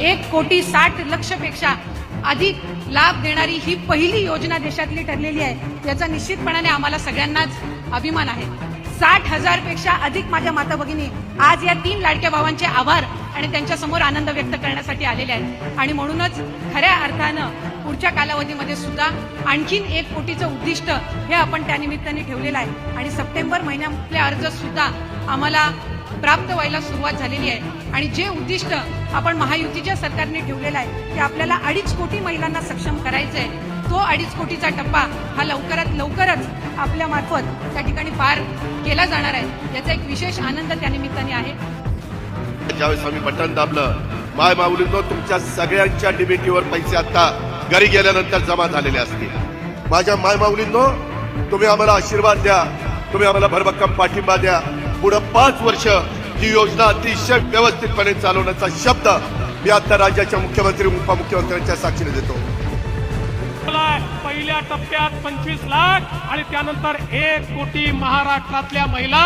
एक कोटी साठ लक्षपेक्षा अधिक लाभ देणारी ही पहिली योजना देशातली ठरलेली आहे. याचा निश्चितपणाने आम्हाला सगळ्यांनाच अभिमान आहे. साठ हजारपेक्षा अधिक माझ्या माता भगिनी आज या तीन लाडक्या भावांचे आभार आणि त्यांच्यासमोर आनंद व्यक्त करण्यासाठी आलेले आहेत. आणि म्हणूनच खऱ्या अर्थानं पुढच्या कालावधीमध्ये सुद्धा आणखीन एक कोटीचं उद्दिष्ट हे आपण त्या निमित्ताने ठेवलेलं आहे. आणि सप्टेंबर महिन्यातले अर्ज सुद्धा आम्हाला प्राप्त व्हायला सुरुवात झालेली आहे. आणि जे उद्दिष्ट आपण महायुतीच्या सरकारने ठेवलेलं आहे ते आपल्याला अडीच कोटी महिलांना सक्षम करायचं आहे तो अडीच कोटीचा टप्पा हा लवकरात लवकरच आपल्या मार्फत त्या ठिकाणी पार केला जाणार आहे. याचा एक विशेष आनंद त्या निमित्ताने आहे. ज्यावेळेस आम्ही बटन दाबलं माय माऊलींनो तुमच्या सगळ्यांच्या डीबीटीवर पैसे आता घरी गेल्यानंतर जमा झालेले असतील. माझ्या माय माऊलींनो तुम्ही आम्हाला आशीर्वाद द्या. तुम्ही आम्हाला भरभक्कम पाठिंबा द्या. पुढं पाच वर्ष ही योजना अतिशय व्यवस्थितपणे चालवण्याचा शब्द मी आता राज्याच्या मुख्यमंत्री उपमुख्यमंत्र्यांच्या साक्षीने देतो. पहिल्या टप्प्यात पंचवीस लाख आणि त्यानंतर एक कोटी महाराष्ट्रातल्या महिला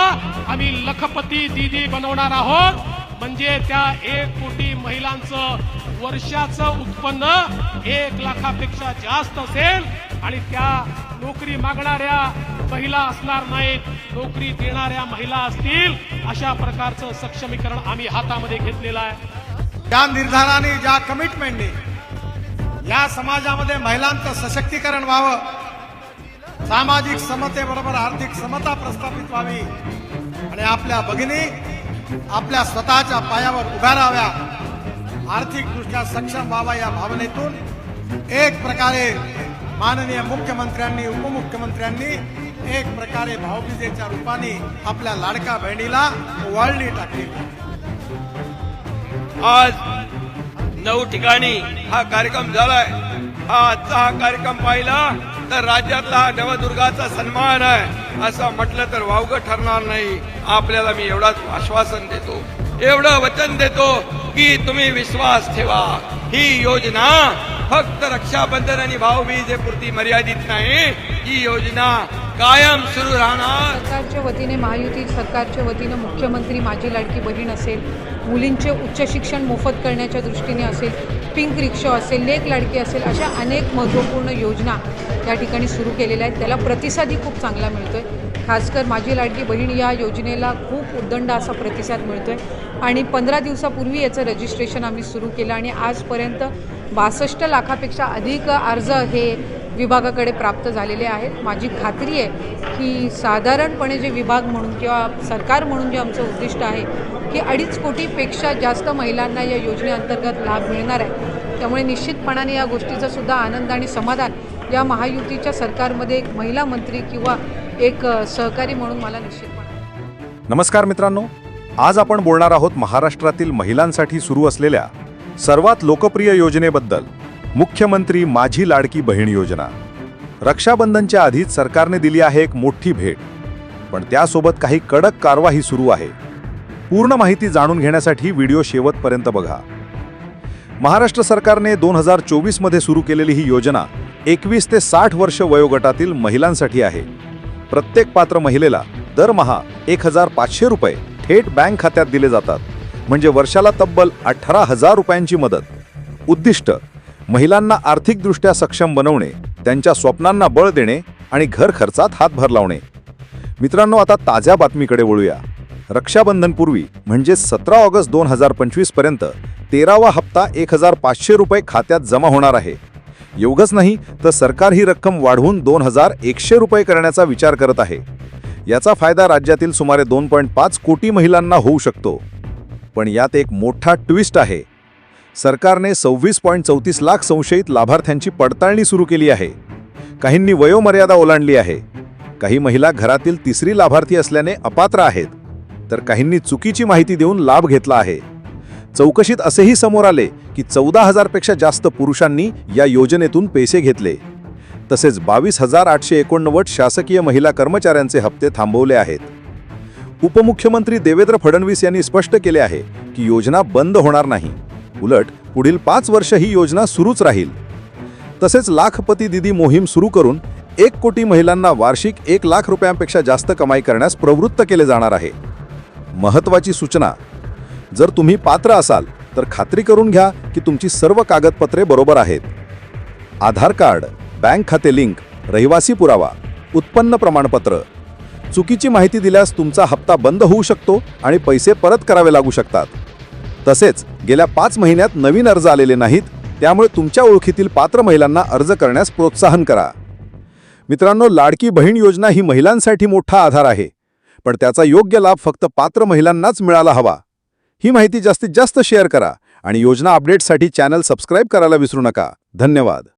आम्ही लखपती दीदी बनवणार आहोत. म्हणजे त्या एक कोटी महिलांचं वर्षाचं उत्पन्न एक लाखापेक्षा जास्त असेल आणि त्या नोकरी मागणाऱ्या महिला असणार नाहीत नोकरी देणाऱ्या महिला असतील अशा प्रकारचं सक्षमीकरण आम्ही हातामध्ये घेतलेलं आहे. ज्या निर्धाराने ज्या कमिटमेंटने या समाजामध्ये महिलांचं सशक्तीकरण व्हावं सामाजिक समतेबरोबर आर्थिक समता प्रस्थापित व्हावी आणि आपल्या भगिनी आपल्या स्वतःच्या पायावर उभ्या राहाव्या आर्थिकदृष्ट्या सक्षम व्हावा या भावनेतून एक प्रकारे माननीय मुख्यमंत्र्यांनी उपमुख्यमंत्र्यांनी एक प्रकारे भाऊबीजेच्या रूपाने आपल्या लाडका बहिणीला वाळणी टाकली. आज नऊ ठिकाणी हा कार्यक्रम झालाय. हा आजचा हा कार्यक्रम पाहिला तर राज्यातला हा नवदुर्गाचा सन्मान आहे असं म्हटलं तर वावगं ठरणार नाही. आपल्याला मी एवढाच आश्वासन देतो. एवढं वचन देतो की तुम्ही विश्वास ठेवा. ही योजना फक्त रक्षाबंधन आणि भाऊबीजेपुरती मर्यादित नाही. ही योजना कायम सुरू राहणार. सरकारच्या वतीने महायुती सरकारच्या वतीनं मुख्यमंत्री माझी लाडकी बहीण असेल मुलींचे उच्च शिक्षण मोफत करण्याच्या दृष्टीने असेल पिंक रिक्षा असेल लेक लाडकी असेल अशा अनेक महत्त्वपूर्ण योजना या ठिकाणी सुरू केलेल्या आहेत. त्याला प्रतिसादही खूप चांगला मिळतो आहे खासकर माझी लाडकी बहीण या योजनेला खूप उद्दंड असा प्रतिसाद मिळतो आहे आणि पंधरा दिवसापूर्वी याचं रजिस्ट्रेशन आम्ही सुरू केलं आणि आजपर्यंत बासष्ट लाखापेक्षा अधिक अर्ज हे विभागाकडे प्राप्त झालेले आहेत. माझी खात्री आहे की साधारणपणे जे विभाग म्हणून किंवा सरकार म्हणून जे आमचं उद्दिष्ट आहे की अडीच कोटीपेक्षा जास्त महिलांना या योजनेअंतर्गत लाभ मिळणार आहे. त्यामुळे निश्चितपणाने या गोष्टीचा सुद्धा आनंद आणि समाधान या महायुतीच्या सरकारमध्ये एक महिला मंत्री किंवा एक सहकारी म्हणून मला निश्चितपणे नमस्कार मित्रांनो. आज आपण बोलणार आहोत महाराष्ट्रातील महिलांसाठी सुरू असलेल्या सर्वात लोकप्रिय योजनेबद्दल. मुख्यमंत्री माझी लाडकी बहीण योजना. रक्षाबंधनच्या आधीच सरकारने दिली आहे एक मोठी भेट. पण त्यासोबत काही कडक कारवाई सुरू आहे. पूर्ण माहिती जाणून घेण्यासाठी व्हिडिओ शेवटपर्यंत बघा. महाराष्ट्र सरकारने दोन हजार चोवीसमध्ये सुरू केलेली ही योजना एकवीस ते साठ वर्ष वयोगटातील महिलांसाठी आहे. प्रत्येक पात्र महिलेला दरमहा एक हजार पाचशे रुपये थेट बँक खात्यात दिले जातात. म्हणजे वर्षाला तब्बल अठरा हजार रुपयांची मदत. उद्दिष्ट महिलांना आर्थिकदृष्ट्या सक्षम बनवणे त्यांच्या स्वप्नांना बळ देणे आणि घर खर्चात हातभार लावणे. मित्रांनो आता ताज्या बातमीकडे वळूया. रक्षाबंधनपूर्वी म्हणजे सतरा ऑगस्ट दोन हजार पंचवीसपर्यंत तेरावा हप्ता एक हजार पाचशे रुपये खात्यात जमा होणार आहे. एवढंच नाही तर सरकार ही रक्कम वाढवून दोन हजार एकशे रुपये करण्याचा विचार करत आहे. याचा फायदा राज्यातील सुमारे दोन पॉईंट पाच कोटी महिलांना होऊ शकतो. पण यात एक मोठा ट्विस्ट आहे. सरकारने सव्वीस पॉईंट चौतीस लाख संशयित लाभार्थ्यांची पडताळणी सुरू केली आहे. काहींनी वयोमर्यादा ओलांडली आहे. काही महिला घरातील तिसरी लाभार्थी असल्याने अपात्र आहेत. तर काहींनी चुकीची माहिती देऊन लाभ घेतला आहे. चौकशीत असेही समोर आले की चौदा हजारपेक्षा जास्त पुरुषांनी या योजनेतून पैसे घेतले. तसेच बावीस हजार आठशे एकोणनव्वद शासकीय महिला कर्मचाऱ्यांचे हप्ते थांबवले आहेत. उपमुख्यमंत्री देवेंद्र फडणवीस यांनी स्पष्ट केले आहे की योजना बंद होणार नाही. उलट पुढील पाच वर्ष ही योजना सुरूच राहील. तसेच लाखपती दिदी मोहीम सुरू करून एक कोटी महिलांना वार्षिक एक लाख रुपयांपेक्षा जास्त कमाई करण्यास प्रवृत्त केले जाणार आहे. महत्त्वाची सूचना जर तुम्ही पात्र असाल तर खात्री करून घ्या की तुमची सर्व कागदपत्रे बरोबर आहेत. आधार कार्ड बँक खाते लिंक रहिवासी पुरावा उत्पन्न प्रमाणपत्र. चुकीची माहिती दिल्यास तुमचा हप्ता बंद होऊ शकतो आणि पैसे परत करावे लागू शकतात. तसेच गेल्या पाच महिन्यात नवीन अर्ज आलेले नाहीत त्यामुळे तुमच्या ओळखीतील पात्र महिलांना अर्ज करण्यास प्रोत्साहन करा. मित्रांनो लाडकी बहीण योजना ही महिलांसाठी मोठा आधार आहे पण त्याचा योग्य लाभ फक्त पात्र महिलांनाच मिळाला हवा. ही माहिती जास्तीत जास्त शेअर करा आणि योजना अपडेट्ससाठी चॅनल सबस्क्राईब करायला विसरू नका. धन्यवाद.